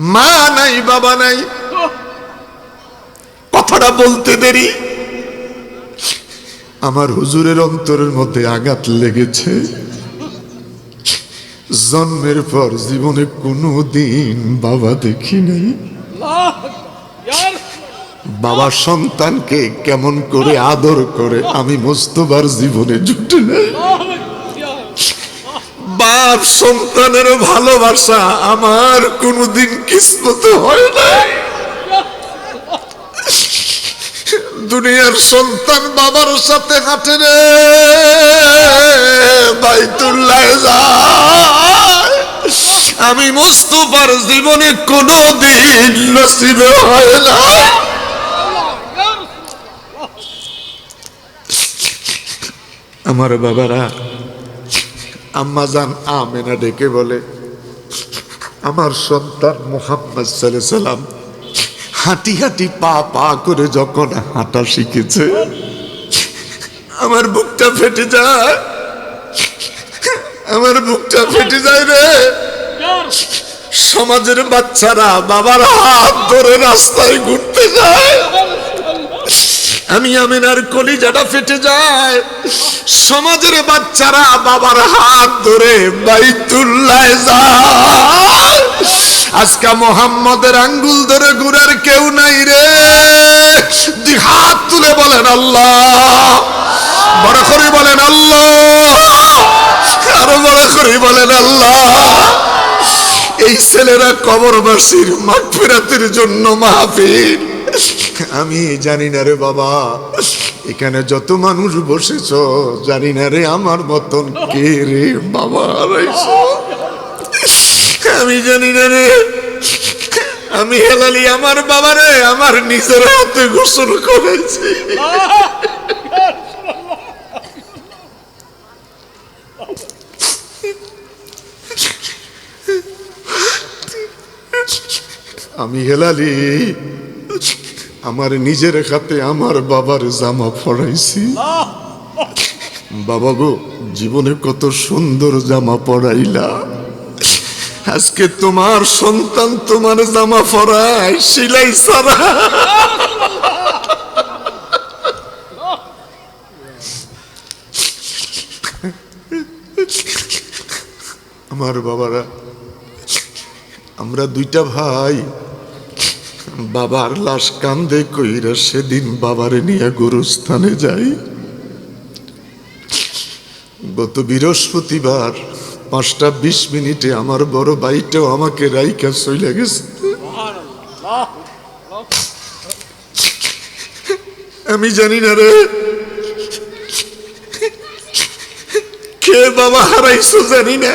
মা নাই, বাবা নাই। কথাটা বলতে দেরি। আমার হুজুরের অন্তরের মধ্যে আঘাত লেগেছে। জন্মের পর জীবনে কোনো দিন বাবা দেখি নাই। বাবা সন্তানকে কেমন করে আদর করে আমি মোস্তবার জীবনে জুটে নাই। বাপ সন্তানের ভালোবাসা আমার কোনোদিন কিসমতে হয় নাই। দুনিয়ার সন্তান বাবার সাথে হাঁটে রে, বাইতুল্লাহ আমি মুস্তফার জীবনে কোনো দিন নসিবে হয় না আমার বাবারা আম্মা যান আমেনা ডেকে বলে, আমার সন্তান মোহাম্মদ সাল্লাম হাঁটি হাঁটি পা পা করে যখন হাঁটা শিখেছে, আমার বুকটা ফেটে যায়। আমার বুকটা ফেটে যায় রে। সমাজের বাচ্চারা, বাবার হাত ধরে রাস্তায় ঘুরতে যায়। আমি আমিনার কলিজাটা ফেটে যায়। সমাজের বাচ্চারা বাবার হাত ধরে বাইতুল্লাহ যায়। আজকে মোহাম্মদের আঙ্গুল ধরে ঘুরার কেউ নাই রে। হাত তুলে বলেন আল্লাহ। বড় করে বলেন আল্লাহ। আরও বড় করে বলেন আল্লাহ। এই ছেলেরা কবরবাসীর মাগফিরাতের জন্য মাহফিল। আমি জানি না রে বাবা, এখানে যত মানুষ বসেছ, জানি না রে আমার মতন কে রে বাবা আমি জানি না রে, আমি হেলালি আমার বাবারে আমার নিজের হাতে গোসল করেছি। আমি হেলালি আমার নিজের হাতে আমার বাবার জামা পড়াইছি বাবা গো জীবনে কত সুন্দর জামা পড়াইলা আজকে তোমার সন্তান তোমার জামা পড়ায় সিলাই সারা। আমার বাবারা আমরা দুইটা ভাই। বাবার লাশ কান্দে কইরা সেদিন বাবারে নিয়ে গুরুস্থানে যাই। গত বৃহস্পতিবার পাঁচটা বিশ মিনিটে আমার বড় ভাইটাও আমাকে রাইকা চলে গেছে। আমি জানি না রে, কে বাবা হারাইছো জানি না।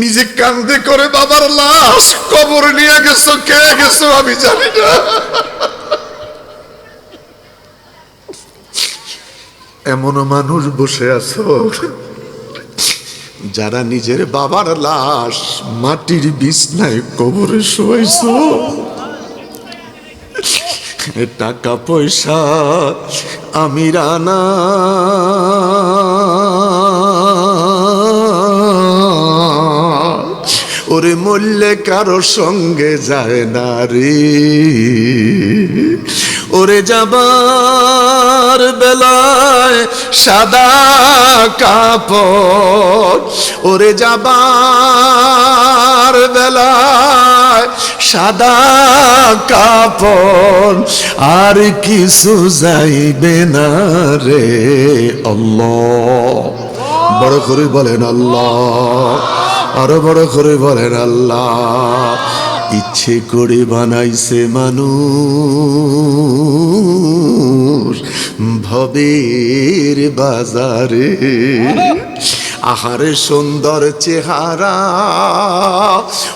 নিজে কান্দে করে বাবার লাশ কবর নিয়ে গেছো, কে গেছো আমি জানি না। এমনও মানুষ বসে আছো, যারা নিজের বাবার লাশ মাটির বিছনায় কবরে শোয়াইছো। টাকা পয়সা আমি রানা ওরে মূল্যে কারও সঙ্গে যায় না রে। ওরে যাবার বেলায় সাদা কাপড়। ওরে যাবার বেলায় সাদা কাপড়। আর কিছু যাইবে না রে, আল্লাহ। বড় করে বলেন, আল্লাহ। আরও বড় করে বলেন আল্লাহ ইচ্ছে করে বানাইছে মানুষ ভবের বাজারে। আহারে সুন্দর চেহারা,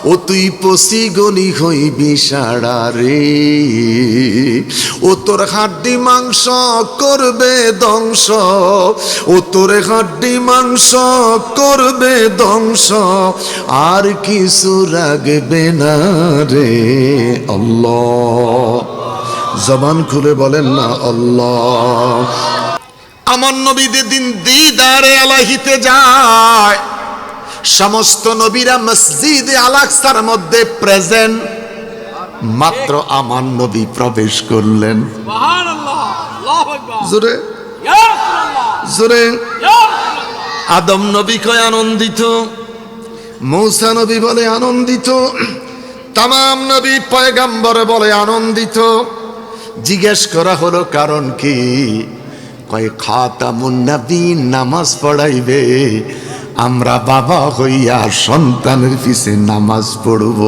ও তুই পশি গনি হইবি সারা রে। ও তোর হাড্ডি মাংস করবে ধ্বংস, ও তোর হাড্ডি মাংস করবে ধ্বংস, আর কিছু রাখবে না রে। আল্লাহ। জবান খুলে বলেন না, আল্লাহ। আমার নবীদের দিন দিদারে আলাহিতে যায়। সমস্ত নবীরা মসজিদ আলাকসার মধ্যে প্রেজেন্ট মাত্র আমার নবী প্রবেশ করলেন। জোরে? জোরে? আদম নবী কয় আনন্দিত? মৌসা নবী বলে আনন্দিত? তাম নবী পয়গাম্বর বলে আনন্দিত? জিজ্ঞেস করা হলো কারণ কি? কয় খাতামুন্নাবিন নামাজ পড়াইবে। আমরা বাবা হইয়া সন্তানের পিছে নামাজ পড়ব।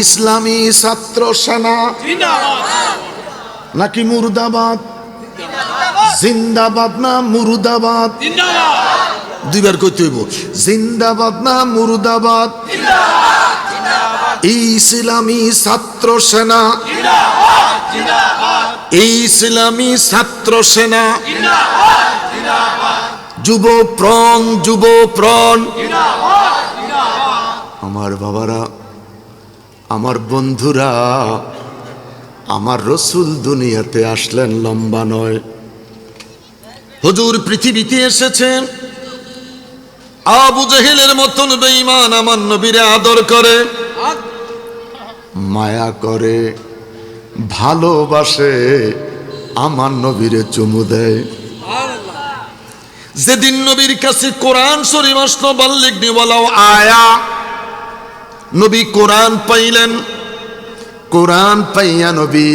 ইসলামী ছাত্র সেনা নাকি মুর্দাবাদ? জিন্দাবাদ না মুরুদাবাদ? দুইবার কইতে হইব জিন্দাবাদ না মুর্দাবাদ? ইসলামী ছাত্র সেনা। ইসলামী ছাত্র সেনা। যুব প্রণ যুব প্রণ। আমার বাবারা আমার বন্ধুরা আমার রসুল দুনিয়াতে আসলেন লম্বা নয়। হুজুর পৃথিবীতে এসেছেন। আবু জেহেলের মতন বেঈমান আমার নবীরে আদর করে, মায়া করে, ভালোবাসে, আমার নবীরে চুমু দেয়। যেদিন নবীর কাছে কোরআন শরীফ আসলো, বাল্লিক বলাও আয়া, নবী কোরআন পাইলেন। কোরআন পাইয়া নবী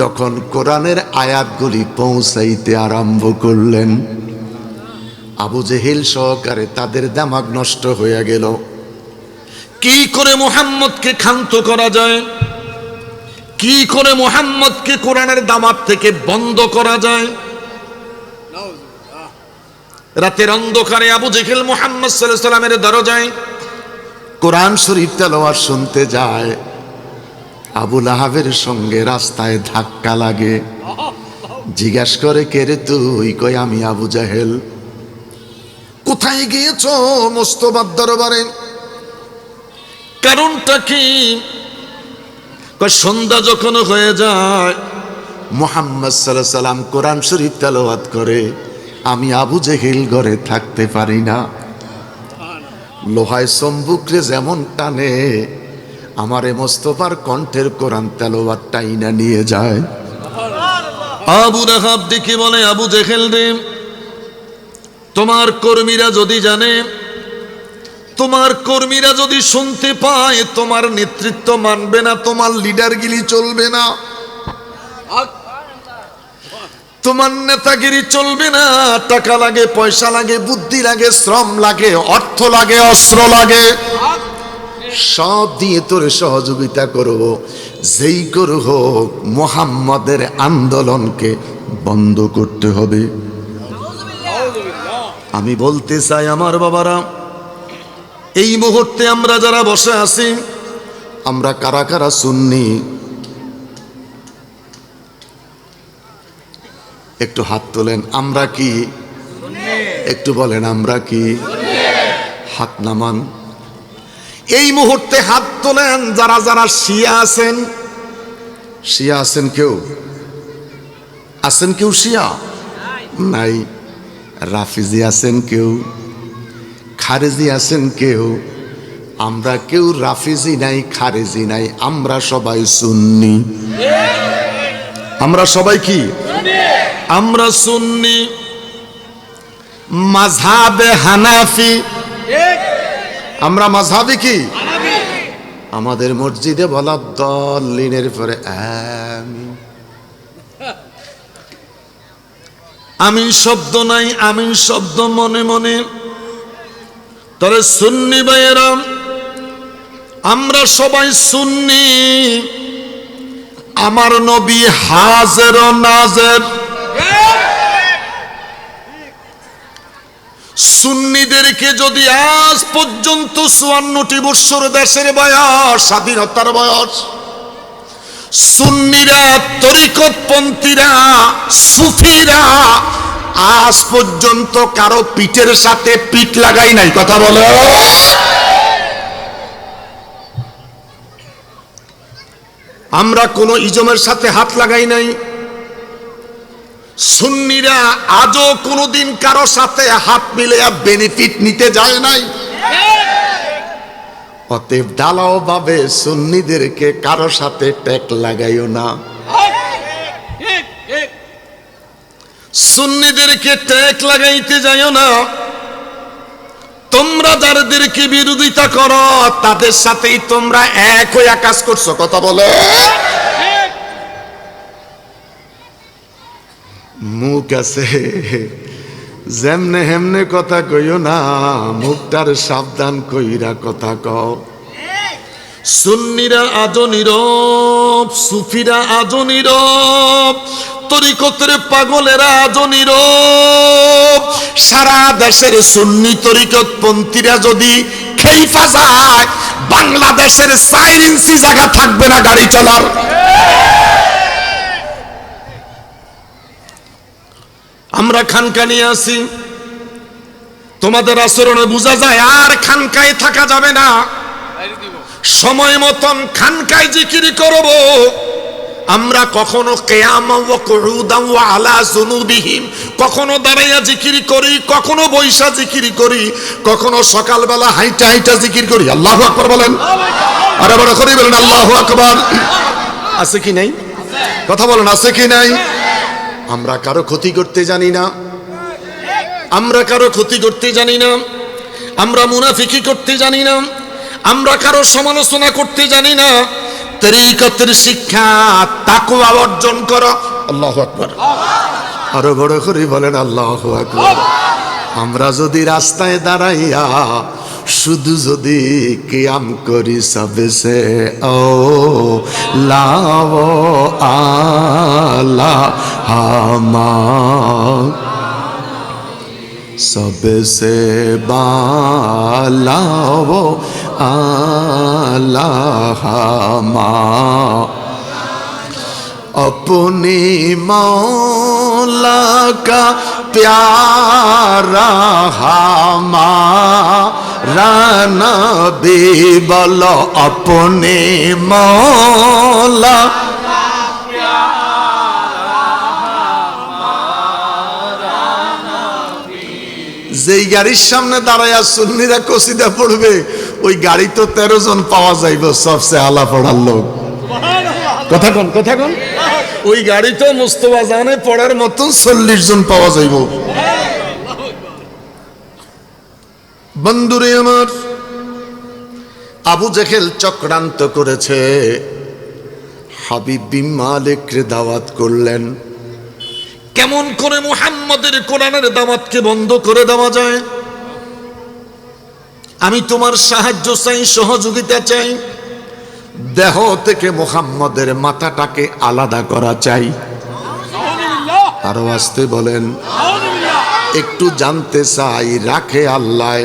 যখন কোরআনের আয়াতগুলি পৌঁছাইতে আরম্ভ করলেন আবু জেহেল সহকারে তাদের দামাগ নষ্ট হয়ে গেল। কি করে মুহাম্মদকে ক্ষান্ত করা যায়? কি করে মুহাম্মদকে কোরআনের দামাত থেকে বন্ধ করা যায়? রাতের অন্ধকারে আবু জেহেল মোহাম্মদ সাল্লামের দরজায় কোরআন শরীফ তেলাওয়াত শুনতে যায়। আবুল আহাবের সঙ্গে রাস্তায় ধাক্কা লাগে। জিজ্ঞাস করে, কে রে তুই? কই আমি আবু জাহেল। কোথায় গিয়েছ, মোস্তফার দরবারে? কারণটা কি? সন্ধ্যা যখন হয়ে যায়, মোহাম্মদ সাল্লাহ সাল্লাম কোরআন শরীফ তেলাওয়াত করে, আমি আবু জেহেল ঘরে থাকতে পারি না। লোহায় সম্বুকরে যেমন টানে, আমারে মোস্তফার কণ্ঠের কোরআন তেলোয়ার টাইনা নিয়ে যায়। আবু রাহাব দেখি বলে, আবু জেহেল রে তোমার কর্মীরা যদি জানে, তোমার কর্মীরা যদি শুনতে পায়, তোমার নেতৃত্ব মানবে না, তোমার লিডারগিরি চলবে না। তোমার নেতাগিরি চলবে না, টাকা লাগে, পয়সা লাগে, বুদ্ধি লাগে, শ্রম লাগে, অর্থ লাগে, অস্ত্র লাগে। সব দিয়ে তোরে সহযোগিতা করব। যেই করু হোক মোহাম্মদের আন্দোলনকে বন্ধ করতে হবে। আমি বলতে চাই আমার বাবারা, এই মুহূর্তে আমরা যারা বসে আছি, আমরা কারা কারা শুননি একটু হাত তোলেন, আমরা কি? একটু বলেন, আমরা কি? হাত নামান। এই মুহূর্তে হাত তোলেন, যারা যারা শিয়া আছেন শিয়া আছেন কেউ? আছেন কেউ শিয়া? নাই। রাফিজি আছেন কেউ? খারেজি আছেন কেউ? আমরা কেউ রাফিজি নাই, খারেজি নাই, আমরা সবাই সুন্নি। আমরা সবাই কি? আমরা সুন্নি। মাঝহাবে হানাফি। আমরা মাঝহাবি কি? আমাদের মসজিদে বলা দলিনের পরে আমিন। আমিন শব্দ নাই, আমিন শব্দ মনে মনে। তবে সুন্নি ভাইয়েরাম আমরা সবাই সুন্নি। আমার নবী হাজের নাজের। সুন্নিদেরকে যদি আজ পর্যন্ত চুয়ান্নটি বৎসর দেশের বয়স, স্বাধীনতার বয়স সুন্নিরা, তরিকতপন্থীরা, সুফিরা, আজ পর্যন্ত কারও পিঠের সাথে পিঠ লাগাই নাই, কথা বলো। আমরা কোনো ইজমের সাথে হাত লাগাই নাই। সুন্নিরা আজও কোনোদিন কারও সাথে হাত মিলে বেনিফিট নিতে যায় নাই। অতএব ডালাও ভাবে সুন্নিদেরকে কারও সাথে ট্যাক লাগাইও না। সুন্নিদেরকে ট্যাক লাগাইতে যাইও না। তোমরা যাদেরকে বিরোধিতা করো, তাদের সাথেই তোমরা এক হয়ে কাজ করছ, কথা বলো। মুখ আছে। যেমনে হেমনে কথা কইও না, মুখটার সাবধান কইরা কথা কও। সুন্নিরা আজও নীরব, সুফিরা আজও নীরব, তরিকতের পাগলেরা আজও নীরব। সারা দেশের সুন্নি তরিকত পন্থীরা যদি খেইফা যায়, বাংলাদেশের চার ইঞ্চি জায়গা থাকবে না গাড়ি চলার। আমরা খানকা নিয়ে আসি তোমাদের আচরণে বোঝা যায় আর খানকায় থাকা যাবে না। সময় মতন খানকায় জিকিরি করব। আমরা কখনো কেয়াম আলা জুনুবিহিম, কখনো দাঁড়াইয়া জিকিরি করি, কখনো বৈশা জিকিরি করি, কখনো সকালবেলা হাইটা হাইটা জিকির করি। আল্লাহ আকবার বলেন। আরে বড় করে বলেন, আল্লাহু আকবার। আছে কি নাই? কথা বলেন, আছে কি নাই? আমরা কারও ক্ষতি করতে জানি না। আমরা কারও ক্ষতি করতে জানি না। আমরা মুনাফিকি করতে জানি না। আমরা কারও সমালোচনা করতে জানি না। তরিকতের শিক্ষা তাকুয়া অর্জন করো। আল্লাহ আকবার। আরও বড় করে বলেন, আল্লাহ আকবার। আমরা যদি রাস্তায় দাঁড়াইয়া শুধু যদি কিয়াম করি সবেসে ও লাও আলা হামা সবসে বালা আলা হামা अपनी मौला का प्यारा हमारा नबी बोलो अपने मौला যেই গাড়ির সামনে দাঁড়াইয়া সুন্নিরা কসিদা পড়বে ওই গাড়ি তো তেরো জন পাওয়া যাইব সবচেয়ে আলা পড়ার লোক কথা কন কথা কন। ওই গাড়ি তো মুস্তফা জানে পড়ার মতন চল্লিশ জন পাওয়া যাইব। বন্ধুরে আমার, আবু জেহেল চক্রান্ত করেছে। হাবিব বিন মালিকরে দাওয়াত করলেন। কেমন করে মুহাম্মদের কোরআনের দাওয়াতকে বন্ধ করে দেওয়া যায়? আমি তোমার সাহায্য চাই, সহযোগিতা চাই। দেহ থেকে মোহাম্মদের মাথাটাকে আলাদা করা চাই। আরও আসতে বলেন, একটু জানতে চাই, রাখে আল্লাহ।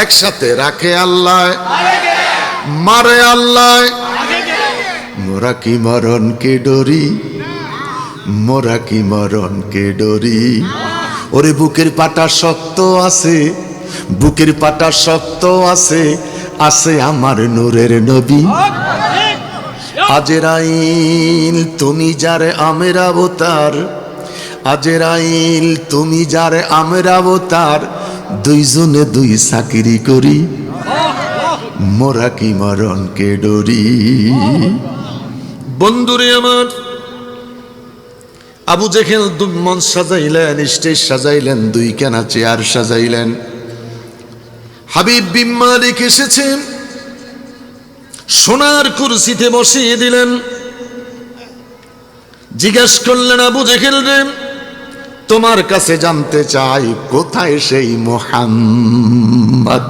একসাথে রাখে আল্লাহ। মারে আল্লাহ। মোরা কি মরণকে ডরি? মোরা কি মরণকে ডরি? ওরে বুকের পাটা শক্ত আছে, বুকের পাটা শক্ত আছে। আছে আমার নূরের নবী। ঠিক আজেরাইল, তুমি যারে আমের অবতার। আজেরাইল, তুমি যারে আমের অবতার। দুইজনে দুই চাকরি করি। মোরা কি মরণকে ডরি। বন্ধুরে আমার, আবু জেখেল মঞ্চ সাজাইলেন, স্টেজ সাজাইলেন দুই কেনা চেয়ার সাজাইলেন। হাবিব বিন মালিক এসেছেন। সোনার কুরসিতে বসিয়ে দিলেন। জিজ্ঞেস করলেন, আবু জেখেল রে, তোমার কাছে জানতে চাই, কোথায় সেই মোহাম্মদ?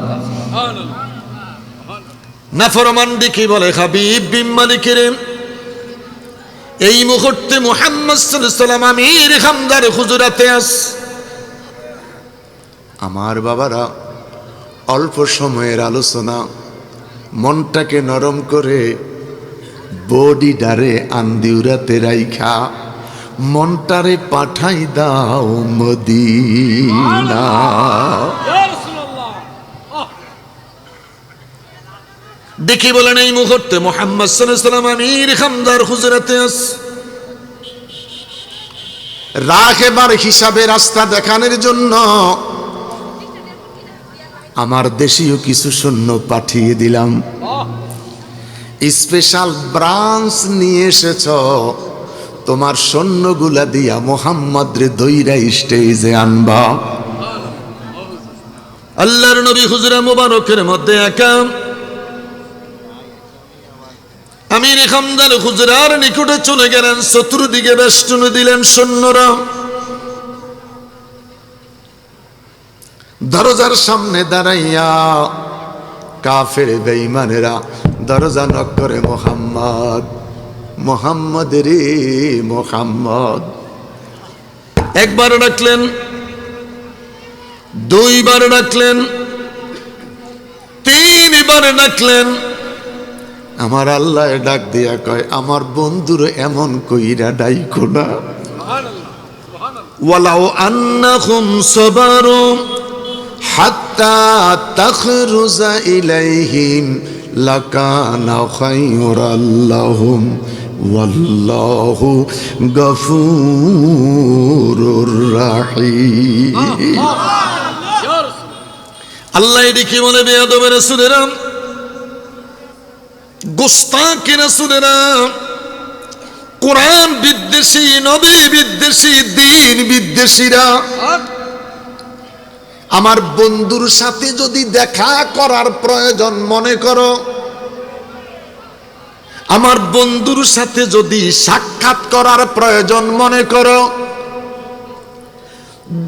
নাফরমান কি বলে, হাবিব বিন মালিকের এই মুহূর্তে মুহাম্মদ সাল্লাম আমির খামদার হুজুরাতে আস। আমার বাবারা অল্প সময়ের আলোচনা। মনটাকে নরম করে বডি ডারে আন্দিউরাতে রাইখা। মনটারে পাঠাই দাও মদিনা। দেখি বলেন এই মুহূর্তে মোহাম্মদ সাল্লাম আমির খামদার হুজরাতে আস। রাখেবার হিসাবে রাস্তা দেখানোর জন্য আমার দেশীয় কিছু সৈন্য পাঠিয়ে দিলাম। স্পেশাল ব্রাঞ্চ নিয়ে এসেছ। তোমার সৈন্যগুলা দিয়া মোহাম্মদ রে দইরা স্টেজে আনবা। আল্লাহর নবী হুজরা মুবারকের মধ্যে একা। আমির খামদার হুজরার নিকটে চলে গেলেন, চতুর্দিকে বেষ্টনে দিলেন সৈন্যরা। দরজার সামনে দাঁড়াইয়া কাফের বেঈমানেরা দরজা নক করে মোহাম্মদ মোহাম্মদ রে মোহাম্মদ। একবার ডাকলেন দুইবার ডাকলেন তিনবার ডাকলেন। আমার আল্লাহ ডাক দিয়া কয় আমার বন্ধুর এমন কইরা ডাইকো না। ওয়ালাউ আন্নাহুম সাবারু হাত্তা তাখরুজা ইলাইহিম লাকানা খায়রাল লাহুম ওয়াল্লাহু গফুরুর রাহিম। আল্লাহ গোস্তাকে রাসূলেরা। কোরআন বিদ্বেষী, নবী বিদ্বেষী, দিন বিদ্বেষীরা। আমার বন্ধুর সাথে যদি দেখা করার প্রয়োজন, মনে করো, আমার বন্ধুর সাথে যদি সাক্ষাৎ করার প্রয়োজন, মনে করো,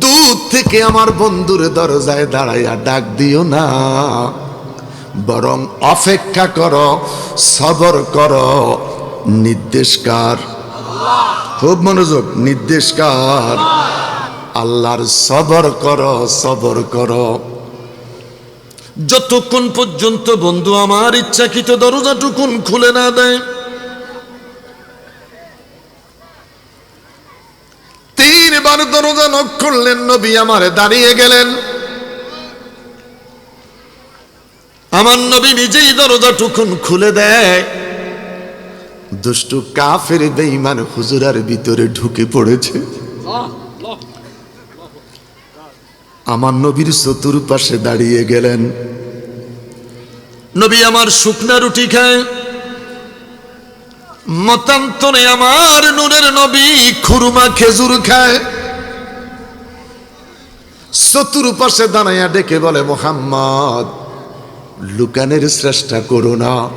দূর থেকে আমার বন্ধুর দরজায় দাঁড়াইয়া ডাক দিও না, বরং অপেক্ষা করো, সবর করো, নির্দেশকার। খুব মনোযোগ, নির্দেশকার। আল্লাহর সবর করো সবর করো। যতক্ষণ পর্যন্ত বন্ধু আমার ইচ্ছাকৃত দরজাটুকুন খুলে না দেয়, তিনবার দরজা নক করলেন নবী, আমারে দাঁড়িয়ে গেলেন। আমার নবী নিজেই দরজাটুকুন খুলে দেয়। দুষ্টু কাফের বেঈমান হুজুরার ভিতরে ঢুকে পড়েছে। আমার নবীর চতুর্পাশে দাঁড়িয়ে গেলেন। নবী আমার শুকনা রুটি খায়। মতান্তরে আমার নূরের নবী খুরমা খেজুর খায়। চতুর্পাশে দাঁড়াইয়া ডেকে বলে, মোহাম্মদ, লুকানের চেষ্টা করো না।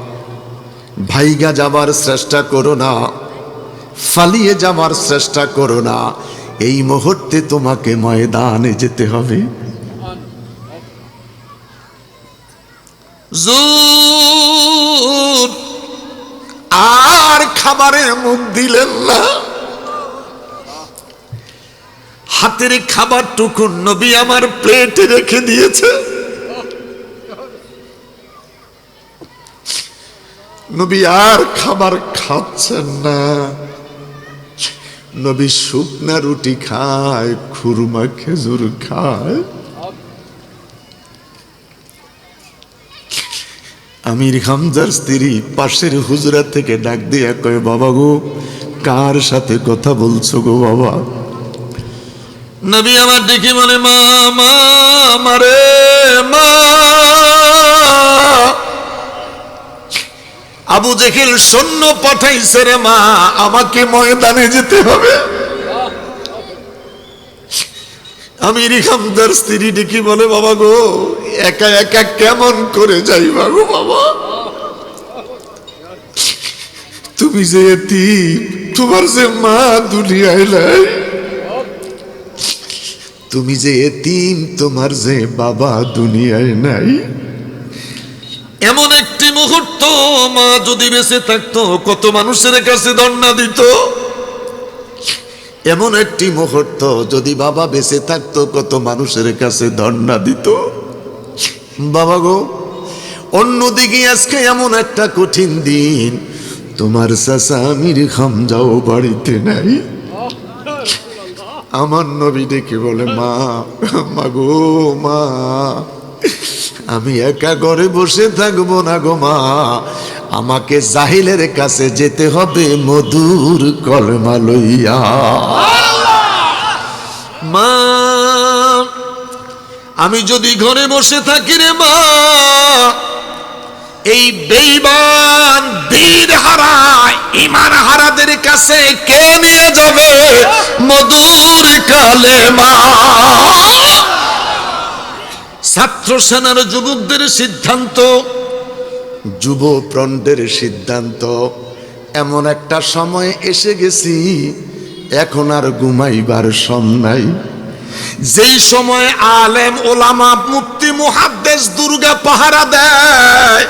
ভাইগা যাবার চেষ্টা করো না। ফালিয়ে যাবার চেষ্টা করো না। এই মুহূর্তে তোমাকে ময়দানে যেতে হবে। আর খাবারে মুখ দিলেন না। হাতের খাবার টুকুন নবী আমার প্লেটে রেখে দিয়েছে। নবী আর খাবার খাচ্ছেন না। নবী শুকনা রুটি খায়, খুরমা খেজুর খায়। আমির হামজার স্ত্রী পাশের হুজরা থেকে ডাক দিয়ে কয়, বাবা গো, কার সাথে কথা বলছো গো বাবা? নবী আমার দেখি বলে, মা মা মারে মা। আবু জেখিল সৈন্য পাঠাইছে রে মা, আমাকে ময়দানে যেতে হবে। আমি রিখামদার স্ত্রী ডেকে বলে, বাবা গো, একা একা কেমন করে যাইবা গো বাবা? তুমি যে এতিম, তোমার যে মা দুনিয়ায় নাই। তুমি যে এতিম, তোমার যে বাবা দুনিয়ায় নাই। এমন একটি মুহূর্ত মা যদি বেঁচে থাকতো, কত মানুষের কাছে দণ্ডা দিত? এমন একটি মুহূর্ত যদি বাবা বেঁচে থাকতো, কত মানুষের কাছে দণ্ডা দিত? বাবা গো, অন্যদিকে আজকে এমন একটা কঠিন দিন। তোমার চাচা আমির খামজাও বাড়িতে নাই। আমার নবী ডেকে বলে, মা মা গো, মা। আমি একা ঘরে বসে থাকব না গো মা। আমাকে জাহিলের কাছে যেতে হবে মধুর কলমা লইয়া। মা, আমি যদি ঘরে বসে থাকি রে মা, এই বেইমান বীর হারা ইমান হারাদের কাছে কে নিয়ে যাবে মধুর কালে মা ছাত্র সেনার যুবকদের সিদ্ধান্ত। যুব প্রণদের সিদ্ধান্ত এমন একটা সময় এসে গেছি এখন আর ঘুমাইবার সম নাই। যেই সময় আলেম ওলামা মুক্তি মুহাদ্দেশ দুর্গা পাহারা দেয়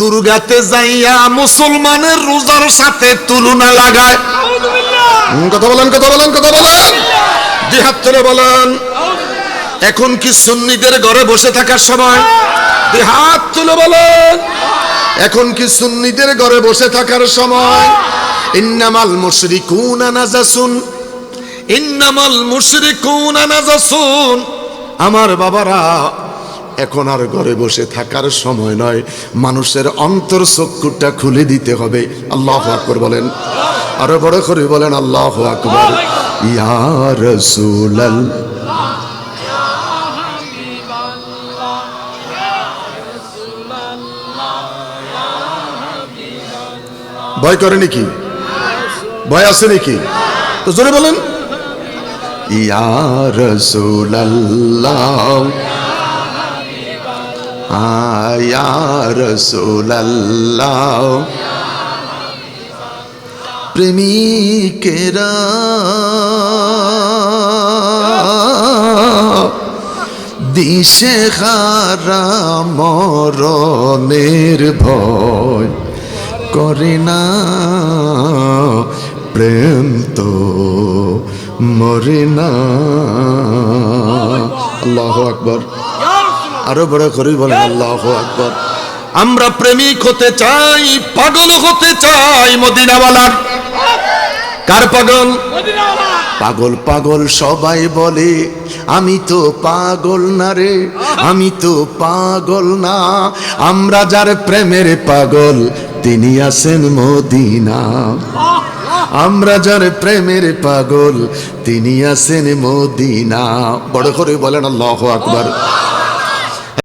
দুর্গাতে যাইয়া মুসলমানের রোজার সাথে তুলনা লাগায়। কথা বলেন কথা বলেন কথা বলেন। দুই হাত বলেন এখন কি সুন্নিদের ঘরে বসে থাকার সময়? দুই হাত তুলে বলেন। এখন কি সুন্নিদের ঘরে বসে থাকার সময়? ইন্নামাল মুশরিকুনা নাজাসুন। ইন্নামাল মুশরিকুনা নাজাসুন। আমার বাবারা, এখন আর ঘরে বসে থাকার সময় নয়। মানুষের অন্তর চক্ষুটা খুলে দিতে হবে। আল্লাহ আকবর বলেন। আরও বড় করে বলেন, আল্লাহ আকবর। ইয়া রাসূলাল ভয় করে নাকি? ভয় আছে নাকি? তো জোরে বলেন। ইয়া রাসূলুল্লাহ। আয়া রাসূলুল্লাহ। প্রেমিকেরা দিশে খারা মরণের ভয়। করে না। প্রেম তো মরে না। আল্লাহ আকবর। আরও বড় করে বলেন, আল্লাহ আকবর। আমরা প্রেমিক হতে চাই, পাগল হতে চাই মদিনাওয়ালার। কার পাগল? পাগল পাগল সবাই বলে, আমি তো পাগল না রে, আমি তো পাগল না। আমরা যার প্রেমের পাগল তিনি আছেন মদিনা। আমরা যার প্রেমের পাগল, তিনি আছেন মদিনা। বড় করে বলেন আল্লাহ আকবার।